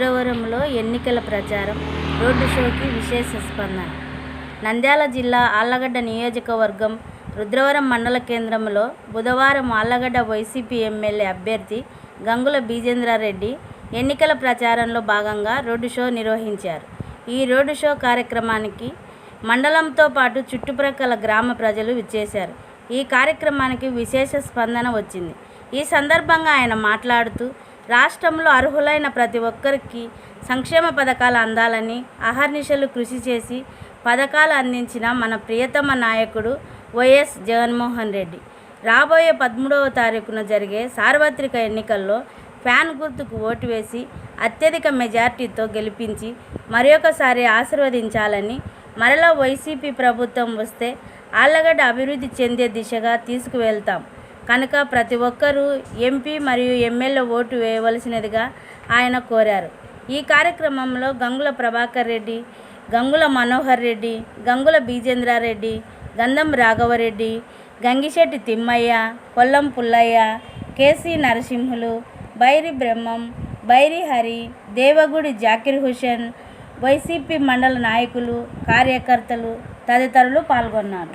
రుద్రవరంలో ఎన్నికల ప్రచారం రోడ్డు షోకి విశేష స్పందన. నంద్యాల జిల్లా ఆళ్ళగడ్డ నియోజకవర్గం రుద్రవరం మండల కేంద్రంలో బుధవారం ఆళ్ళగడ్డ వైసీపీ ఎమ్మెల్యే అభ్యర్థి గంగుల బీజేంద్రారెడ్డి ఎన్నికల ప్రచారంలో భాగంగా రోడ్డు షో నిర్వహించారు. ఈ రోడ్డు షో కార్యక్రమానికి మండలంతో పాటు చుట్టుప్రక్కల గ్రామ ప్రజలు విచ్చేశారు. ఈ కార్యక్రమానికి విశేష స్పందన వచ్చింది. ఈ సందర్భంగా ఆయన మాట్లాడుతూ రాష్ట్రంలో అర్హులైన ప్రతి ఒక్కరికి సంక్షేమ పథకాలు అందాలని అహర్నిశలు కృషి చేసి పథకాలు అందించిన మన ప్రియతమ నాయకుడు వైఎస్ జగన్మోహన్ రెడ్డి. రాబోయే పదమూడవ తారీఖున జరిగే సార్వత్రిక ఎన్నికల్లో ఫ్యాన్ గుర్తుకు ఓటు వేసి అత్యధిక మెజార్టీతో గెలిపించి మరొకసారి ఆశీర్వదించాలని మరలా వైసీపీ ప్రభుత్వం వస్తే ఆళ్ళగడ్డ అభివృద్ధి చెందే దిశగా తీసుకువెళ్తాం. కనుక ప్రతి ఒక్కరూ ఎంపీ మరియు ఎమ్మెల్యే ఓటు వేయవలసినదిగా ఆయన కోరారు. ఈ కార్యక్రమంలో Gangula Prabhakar Reddy Gangula Manohar Reddy Gangula Bijendrareddy Gandham Raghavareddy Gangisetty Thimmaiah Kollam Pullaiah K C Narasimhulu Bairi Brahmam Bairi Hari Devagudi Zakir Hussain YCP మండల నాయకులు కార్యకర్తలు తదితరులు పాల్గొన్నారు.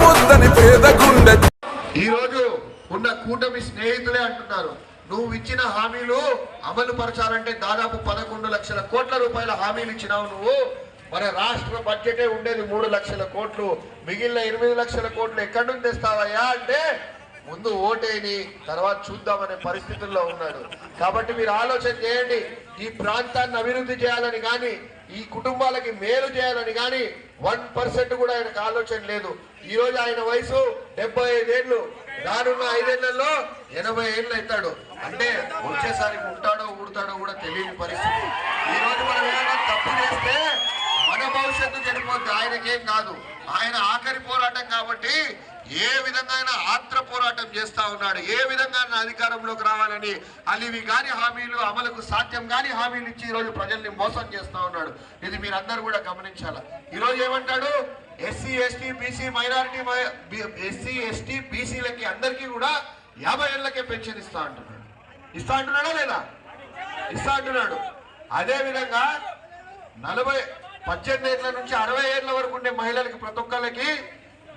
రావద్దని పేద గుండె ఉన్న కూటమి స్నేహితులే అంటున్నారు. నువ్వు ఇచ్చిన హామీలు అమలు పరచాలంటే దాదాపు పదకొండు లక్షల కోట్ల రూపాయల హామీలు ఇచ్చినావు నువ్వు. మన రాష్ట్ర బడ్జెటే ఉండేది మూడు లక్షల కోట్లు. మిగిలిన ఎనిమిది లక్షల కోట్లు ఎక్కడి నుంచి తెస్తావయ్యా అంటే ముందు ఓటేని తర్వాత చూద్దామనే పరిస్థితుల్లో ఉన్నాడు. కాబట్టి మీరు ఆలోచన చేయండి. ఈ ప్రాంతాన్ని అభివృద్ధి చేయాలని కానీ ఈ కుటుంబాలకి మేలు చేయాలని కానీ వన్ పర్సెంట్ కూడా ఆయనకు ఆలోచన లేదు. ఈ రోజు ఆయన వయసు డెబ్బై ఐదేళ్ళు రానున్న ఐదేళ్ళలో ఎనభై ఏళ్ళు అవుతాడు. అంటే వచ్చేసారి ఉంటాడో ఊడతాడో కూడా తెలియని పరిస్థితి. ఈ రోజు మనం ఏమైనా తప్పు చేస్తే మన భవిష్యత్తు చనిపోతే ఆయనకేం కాదు. ఆయన ఆఖరి పోరాటం కాబట్టి ఏ విధంగా అయినా ఆత్ర పోరాటం చేస్తా ఉన్నాడు. ఏ విధంగా అయినా అధికారంలోకి రావాలని అలివి కాని హామీలు అమలుకు సాధ్యం కాని హామీలు ఇచ్చి ఈ రోజు ప్రజల్ని మోసం చేస్తా ఉన్నాడు. ఇది మీరందరూ కూడా గమనించాలా. ఈరోజు ఏమంటాడు? SC ST BC minority SC ST బీసీలకి అందరికీ కూడా యాభై ఏళ్ళకే పెన్షన్ ఇస్తా అంటున్నాడు. ఇస్తా అంటున్నాడా లేదా? ఇస్తా అంటున్నాడు. అదే విధంగా నలభై పద్దెనిమిది ఏళ్ళ నుంచి అరవై ఏళ్ళ వరకు ఉండే మహిళలకి ప్రతి ఒక్కళ్ళకి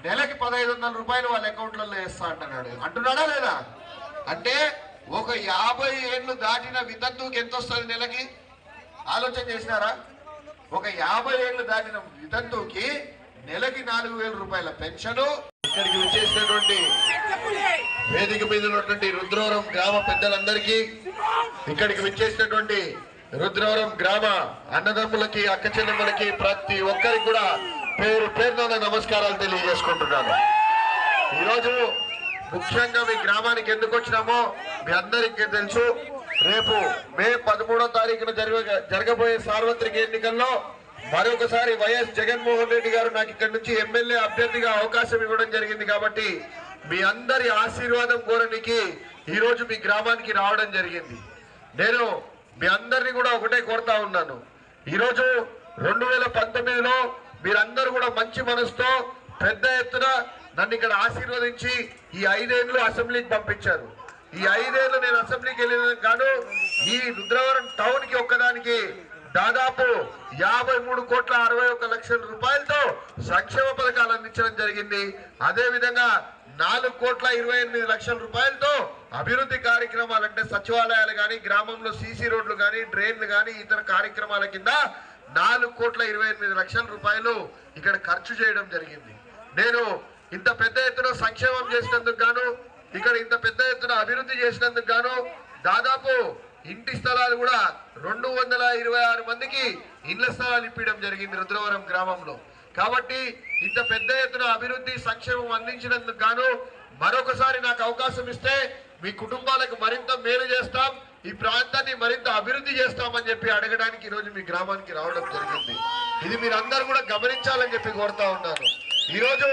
నెలకి పదహైదు వందల రూపాయలు వాళ్ళ అకౌంట్లలో వేస్తా అంటున్నాడు. అంటున్నాడా లేదా? అంటే ఒక యాభై ఏళ్ళు దాటిన వితంతువుకి ఎంత వస్తుంది నెలకి? ఆలోచన చేసినారా? ఒక యాభై ఏళ్ళు దాటిన వితంతువుకి నెలకి నాలుగు వేల రూపాయల పెన్షన్. ఇక్కడికి వచ్చేసినటువంటి వేదిక మీద ఉన్నటువంటి రుద్రవరం గ్రామ పెద్దలందరికీ ఇక్కడికి విచ్చేసినటువంటి రుద్రవరం గ్రామ అన్నదమ్ములకి అక్క చెల్లెమ్మలకి ప్రతి ఒక్కరికి కూడా పేరు పేరున నమస్కారాలు తెలియజేసుకుంటున్నాను. ఈరోజు ముఖ్యంగా మీ గ్రామానికి ఎందుకు వచ్చినామో మీ అందరికీ తెలుసు. రేపు మే పదమూడో తారీఖున జరగ జరగబోయే సార్వత్రిక ఎన్నికల్లో మరొకసారి వైఎస్ జగన్మోహన్ రెడ్డి గారు నాకు ఇక్కడ నుంచి ఎమ్మెల్యే అభ్యర్థిగా అవకాశం ఇవ్వడం జరిగింది కాబట్టి మీ అందరి ఆశీర్వాదం కోరనికి ఈరోజు మీ గ్రామానికి రావడం జరిగింది. నేను మీ అందరినీ కూడా ఒకటే కోరుతా ఉన్నాను. ఈరోజు రెండు వేల పంతొమ్మిదిలో మీరందరూ కూడా మంచి మనసుతో పెద్ద ఎత్తున నన్ను ఇక్కడ ఆశీర్వదించి ఈ ఐదేళ్ళు అసెంబ్లీకి పంపించారు. ఈ ఐదేళ్ళు నేను అసెంబ్లీకి వెళ్ళిన కాను ఈ రుద్రవరం టౌన్కి ఒక్కదానికి దాదాపు యాభై మూడు కోట్ల అరవై ఒక్క లక్షల రూపాయలతో సంక్షేమ పథకాలు అందించడం జరిగింది. అదేవిధంగా నాలుగు కోట్ల ఇరవై ఎనిమిది లక్షల రూపాయలతో అభివృద్ధి కార్యక్రమాలు అంటే సచివాలయాలు కానీ గ్రామంలో సీసీ రోడ్లు కానీ డ్రైన్లు కానీ ఇతర కార్యక్రమాల కింద నాలుగు కోట్ల ఇరవై ఎనిమిది లక్షల రూపాయలు ఇక్కడ ఖర్చు చేయడం జరిగింది. నేను ఇంత పెద్ద ఎత్తున సంక్షేమం చేసినందుకు గాను ఇక్కడ ఇంత పెద్ద ఎత్తున అభివృద్ధి చేసినందుకు గాను దాదాపు ఇంటి స్థలాలు కూడా రెండు వందల ఇరవై ఆరు మందికి ఇండ్ల స్థలాలు ఇప్పించడం జరిగింది రుద్రవరం గ్రామంలో. కాబట్టి ఇంత పెద్ద ఎత్తున అభివృద్ధి సంక్షేమం అందించినందుకు గాను మరొకసారి నాకు అవకాశం ఇస్తే మీ కుటుంబాలకు మరింత మేలు చేస్తాం ఈ ప్రాంతాన్ని మరింత అభివృద్ధి చేస్తామని చెప్పి అడగడానికి ఈరోజు మీ గ్రామానికి రావడం జరిగింది. ఇది మీరందరూ కూడా గమనించాలని చెప్పి కోరుతా ఉన్నాను. ఈరోజు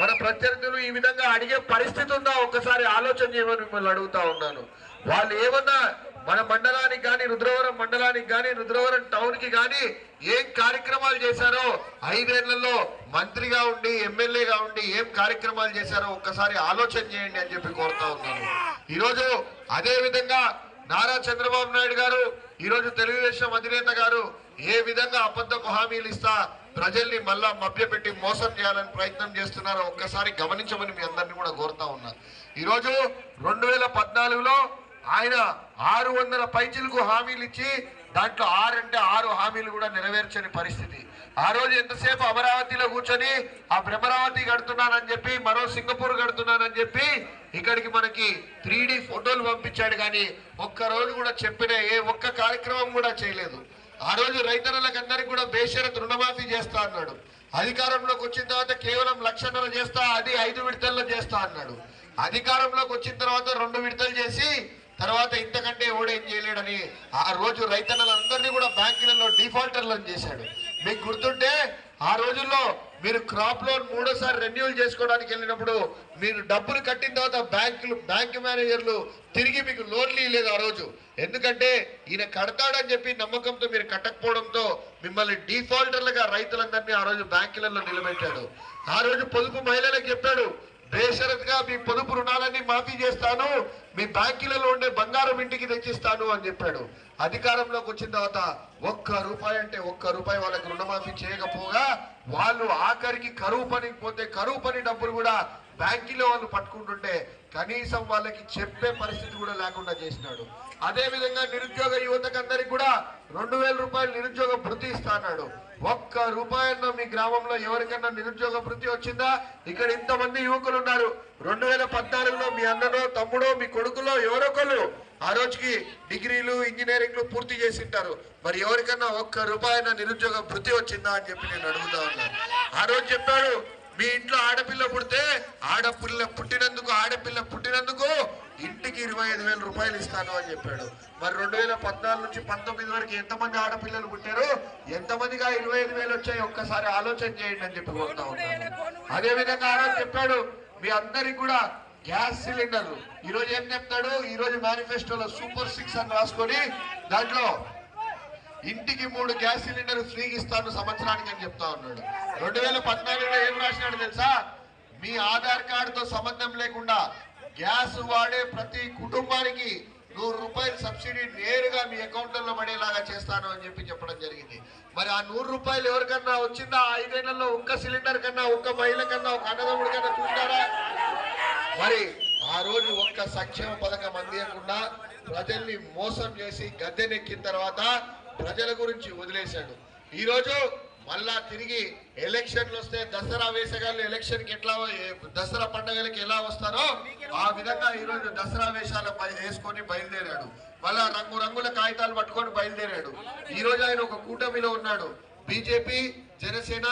మన ప్రత్యర్థులు ఈ విధంగా అడిగే పరిస్థితి ఉందా? ఒక్కసారి ఆలోచన చేయమని మిమ్మల్ని అడుగుతా ఉన్నాను. వాళ్ళు ఏమన్నా మన మండలానికి కానీ రుద్రవరం మండలానికి కానీ రుద్రవరం టౌన్కి కానీ ఏం కార్యక్రమాలు చేశారో ఐదేళ్ళలో మంత్రిగా ఉండి ఎమ్మెల్యేగా ఉండి ఏం కార్యక్రమాలు చేశారో ఒక్కసారి ఆలోచన చేయండి అని చెప్పి కోరుతా ఉన్నాను. ఈరోజు అదే విధంగా నారా చంద్రబాబు నాయుడు గారు ఈరోజు తెలుగుదేశం అధినేత గారు ఏ విధంగా అబద్ధపు హామీలు ఇస్తా ప్రజల్ని మళ్ళా మభ్యపెట్టి మోసం చేయాలని ప్రయత్నం చేస్తున్నారో ఒక్కసారి గమనించమని మీ అందరినీ కూడా కోరుతా ఉన్నారు ఈరోజు రెండు వేల పద్నాలుగులో ఆయన ఆరు వందల పైచీలకు హామీలు ఇచ్చి దాంట్లో ఆరు అంటే ఆరు హామీలు కూడా నెరవేర్చని పరిస్థితి. ఆ రోజు ఎంతసేపు అమరావతిలో కూర్చొని ఆ భ్రమరావతి కడుతున్నానని చెప్పి మరో సింగపూర్ కడుతున్నానని చెప్పి ఇక్కడికి మనకి త్రీ ఫోటోలు పంపించాడు కానీ ఒక్క రోజు కూడా చెప్పిన ఏ ఒక్క కార్యక్రమం కూడా చేయలేదు. ఆ రోజు రైతన్నలకు అందరికి కూడా బేషరత్ రుణమాఫీ చేస్తా అన్నాడు. అధికారంలోకి వచ్చిన తర్వాత కేవలం లక్షన్నర చేస్తా అది ఐదు విడతల్లో చేస్తా అన్నాడు. అధికారంలోకి వచ్చిన తర్వాత రెండు విడతలు చేసి తర్వాత ఇంతకంటే ఓడేం చేయలేడని ఆ రోజు రైతన్నలందరినీ కూడా బ్యాంకులలో డిఫాల్టర్లను చేశాడు. మీకు గుర్తుంటే ఆ రోజుల్లో మీరు క్రాప్ లోన్ మూడోసారి రెన్యూల్ చేసుకోవడానికి వెళ్ళినప్పుడు మీరు డబ్బులు కట్టిన తర్వాత బ్యాంకులు బ్యాంక్ మేనేజర్లు తిరిగి మీకు లోన్లు ఇవ్వలేదు ఆ రోజు. ఎందుకంటే ఈయన కడతాడని చెప్పి నమ్మకంతో మీరు కట్టకపోవడంతో మిమ్మల్ని డిఫాల్టర్లుగా రైతులందరినీ ఆ రోజు బ్యాంకులలో నిలబెట్టాడు. ఆ రోజు పొదుపు మహిళలకు చెప్పాడు బేషరత్గా మీ పొదుపు రుణాలన్నీ మాఫీ చేస్తాను మీ బ్యాంకులలో ఉండే బంగారం ఇంటికి తెచ్చిస్తాను అని చెప్పాడు. అధికారంలోకి వచ్చిన తర్వాత ఒక్క రూపాయి అంటే ఒక్క రూపాయి వాళ్ళకి రుణమాఫీ చేయకపోగా వాళ్ళు ఆఖరికి కరువు పనికి పోతే కరువు పని డబ్బులు కూడా బ్యాంకులో వాళ్ళు పట్టుకుంటుంటే కనీసం వాళ్ళకి చెప్పే పరిస్థితి కూడా లేకుండా చేసినాడు. అదే విధంగా నిరుద్యోగ యువతకందరికి కూడా రెండు వేల రూపాయలు నిరుద్యోగ భృతి ఇస్తా అన్నాడు. ఒక్క రూపాయన్న మీ గ్రామంలో ఎవరికన్నా నిరుద్యోగ వృత్తి వచ్చిందా? ఇక్కడ ఇంతమంది యువకులు ఉన్నారు. రెండు వేల పద్నాలుగులో మీ అన్ననో తమ్ముడో మీ కొడుకులో ఎవరొకళ్ళు ఆ రోజుకి డిగ్రీలు ఇంజనీరింగ్లు పూర్తి చేసి ఉంటారు. మరి ఎవరికన్నా ఒక్క రూపాయన నిరుద్యోగ వృత్తి వచ్చిందా అని చెప్పి నేను అడుగుతా ఉన్నాను ఆ రోజు చెప్పాడు మీ ఇంట్లో ఆడపిల్ల పుడితే ఆడపిల్ల పుట్టినందుకు ఆడపిల్ల పుట్టినందుకు ఇంటికి ఇరవై ఐదు వేల రూపాయలు ఇస్తాను అని చెప్పాడు. మరి రెండు వేల పద్నాలుగు నుంచి పంతొమ్మిది వరకు ఎంతమంది ఆడపిల్లలు పుట్టారు? ఎంతమందిగా ఇరవై ఐదు వేలు వచ్చాయి? ఒక్కసారి ఆలోచన చేయండి అని చెప్పి కోరుతా ఉన్నాను. అదే విధంగా ఆ రోజు చెప్పాడు మీ అందరికి కూడా గ్యాస్ సిలిండర్లు ఈ రోజు ఏం చెప్తాడు? ఈ రోజు మేనిఫెస్టోలో సూపర్ సిక్స్ అని రాసుకొని దాంట్లో ఇంటికి మూడు గ్యాస్ సిలిండర్ ఫ్రీగా ఇస్తాను సంవత్సరానికి అని చెప్తా ఉన్నాడు. రెండు వేల పద్నాలుగులో ఏం రాసినాడు తెలుసా? మీ ఆధార్ కార్డుతో సంబంధం లేకుండా గ్యాస్ వాడే ప్రతి కుటుంబానికి నూరు రూపాయలు సబ్సిడీ నేరుగా మీ అకౌంట్లలో పడేలాగా చేస్తాను అని చెప్పి చెప్పడం జరిగింది. మరి ఆ నూరు రూపాయలు ఎవరికన్నా వచ్చిందా? ఐదేళ్ళలో ఒక్క సిలిండర్ కన్నా ఒక్క మహిళ కన్నా ఒక అన్నదమ్ముడి కన్నా చూస్తారా మరి ఆ రోజు ఒక్క సంక్షేమ పథకం అందియకుండా ప్రజల్ని మోసం చేసి గద్దెనెక్కిన తర్వాత ప్రజల గురించి వదిలేశాడు. ఈరోజు మళ్ళా తిరిగి ఎలక్షన్లు వస్తే దసరా వేషగాళ్ళు ఎలక్షన్కి ఎట్లా దసరా పండుగలకి ఎలా వస్తారో ఆ విధంగా ఈ రోజు దసరా వేషాలు వేసుకొని బయలుదేరాడు. మళ్ళా రంగు రంగుల కాగితాలు పట్టుకొని బయలుదేరాడు. ఈ రోజు ఆయన ఒక కూటమిలో ఉన్నాడు. బీజేపీ జనసేన